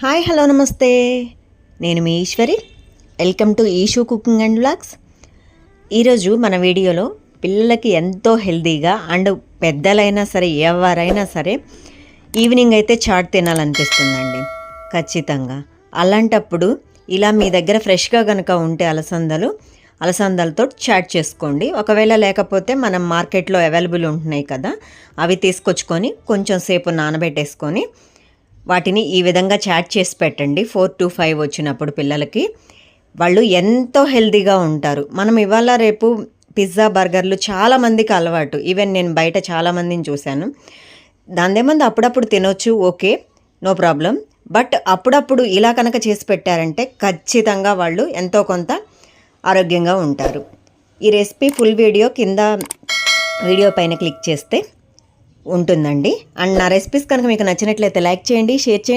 Hi hello నమస్తే. నేను మీ Eeshwari. Welcome to Eeshu cooking and blogs ఈరోజు మన వీడియోలో పిల్లలకి ఎంతో హెల్తీగా అండ్ పెద్దలైనా సరే ఎవరైనా సరే ఈవినింగ్ అయితే చాట్ తినాలనిపిస్తుందండి. ఖచ్చితంగా. అలాంటప్పుడు ఇలా మీ దగ్గర ఫ్రెష్గా కనుక ఉంటే అలసందలు అలసందలతో చాట్ చేసుకోండి. ఒకవేళ లేకపోతే మనం మార్కెట్లో అవైలబుల్ ఉంటున్నాయి కదా అవి తీసుకొచ్చుకొని కొంచెం సేపు నానబెట్టేసుకొని వాటిని ఈ విధంగా చాట్ చేసి పెట్టండి. ఫోర్ టు ఫైవ్ వచ్చినప్పుడు పిల్లలకి. వాళ్ళు ఎంతో హెల్దీగా ఉంటారు. మనం ఇవాళ రేపు పిజ్జా బర్గర్లు చాలామందికి అలవాటు. ఈవెన్ నేను బయట చాలామందిని చూశాను. దానిదేమంది అప్పుడప్పుడు తినొచ్చు ఓకే నో ప్రాబ్లం. బట్ అప్పుడప్పుడు ఇలా కనుక చేసి పెట్టారంటే ఖచ్చితంగా వాళ్ళు ఎంతో కొంత ఆరోగ్యంగా ఉంటారు. ఈ రెసిపీ ఫుల్ వీడియో కింద వీడియో పైన క్లిక్ చేస్తే ఉంటుందండి. అండ్ నా రెసిపీస్ కనుక మీకు నచ్చినట్లయితే లైక్ చేయండి షేర్ చేయండి.